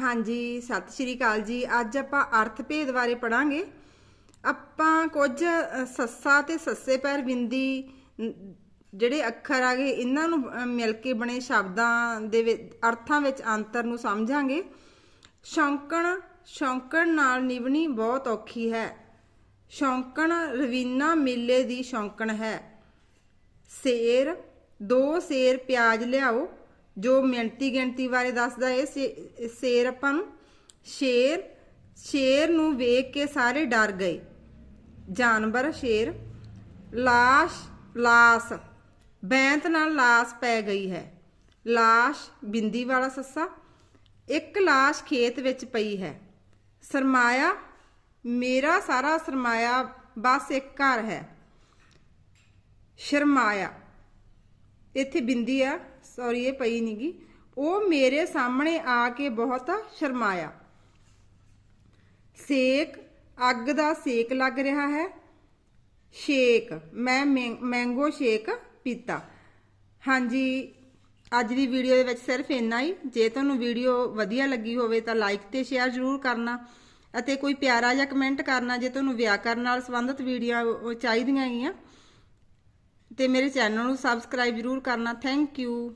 ਹਾਂਜੀ, ਸਤਿ ਸ਼੍ਰੀ ਅਕਾਲ ਜੀ। ਅੱਜ ਆਪਾਂ ਅਰਥ ਭੇਦ ਬਾਰੇ ਪੜਾਂਗੇ ਆਪਾਂ ਕੁਝ ਸੱਸਾ ਤੇ ਸੱਸੇ ਪੈਰ ਬਿੰਦੀ ਜਿਹੜੇ ਅੱਖਰ ਆ ਗਏ ਇਹਨਾਂ ਨੂੰ ਮਿਲ ਕੇ ਬਣੇ ਸ਼ਬਦਾਂ ਦੇ ਵਿੱਚ ਅਰਥਾਂ ਵਿੱਚ ਅੰਤਰ ਨੂੰ ਸਮਝਾਂਗੇ। ਸ਼ੌਂਕਣ ਸ਼ੌਂਕਣ ਨਾਲ ਨਿਭਣੀ ਬਹੁਤ ਔਖੀ ਹੈ। ਸ਼ੌਂਕਣ ਰਵੀਨਾ ਮੇਲੇ ਦੀ ਸ਼ੌਂਕਣ ਹੈ। ਸੇਰ, ਦੋ ਸੇਰ ਪਿਆਜ਼ ਲਿਆਓ। ਜੋ ਮਿਣਤੀ ਗਿਣਤੀ ਬਾਰੇ ਦੱਸਦਾ ਏ ਸੇ- ਸੇਰ ਆਪਾਂ ਨੂੰ, ਸ਼ੇਰ ਸ਼ੇਰ ਨੂੰ ਵੇਖ ਕੇ ਸਾਰੇ ਡਰ ਗਏ। ਜਾਨਵਰ, ਸ਼ੇਰ, ਲਾਸ਼, ਲਾਸ, ਬੈਂਤ ਨਾਲ ਲਾਸ ਪੈ ਗਈ ਹੈ। ਲਾਸ਼ ਬਿੰਦੀ ਵਾਲਾ ਸੱਸਾ, ਇੱਕ ਲਾਸ਼ ਖੇਤ ਵਿੱਚ ਪਈ ਹੈ। ਸਰਮਾਇਆ, ਮੇਰਾ ਸਾਰਾ ਸਰਮਾਇਆ ਬਸ ਇੱਕ ਘਰ ਹੈ। ਸ਼ਰਮਾਇਆ ਇੱਥੇ ਬਿੰਦੀ ਆ ਸੌਰੀ ਇਹ ਪਈ ਨਹੀਂਗੀ ਉਹ ਮੇਰੇ ਸਾਹਮਣੇ ਆ ਕੇ ਬਹੁਤ ਸ਼ਰਮਾਇਆ। ਸੇਕ, ਅੱਗ ਦਾ ਸੇਕ ਲੱਗ ਰਿਹਾ ਹੈ। ਸ਼ੇਕ, ਮੈਂ ਮੈਂਗੋ ਸ਼ੇਕ ਪੀਤਾ। ਹਾਂਜੀ, ਅੱਜ ਦੀ ਵੀਡੀਓ ਦੇ ਵਿੱਚ ਸਿਰਫ ਇੰਨਾ ਹੀ। ਜੇ ਤੁਹਾਨੂੰ ਵੀਡੀਓ ਵਧੀਆ ਲੱਗੀ ਹੋਵੇ ਤਾਂ ਲਾਈਕ ਤੇ ਸ਼ੇਅਰ ਜ਼ਰੂਰ ਕਰਨਾ ਅਤੇ ਕੋਈ ਪਿਆਰਾ ਜਿਹਾ ਕਮੈਂਟ ਕਰਨਾ ਜੇ ਤੁਹਾਨੂੰ ਵਿਆਕਰਨ ਨਾਲ ਸੰਬੰਧਿਤ ਵੀਡੀਓ ਚਾਹੀਦੀਆਂ ਹੈਗੀਆਂ ਤੇ ਮੇਰੇ ਚੈਨਲ ਨੂੰ ਸਬਸਕ੍ਰਾਈਬ ਜ਼ਰੂਰ ਕਰਨਾ। Thank you.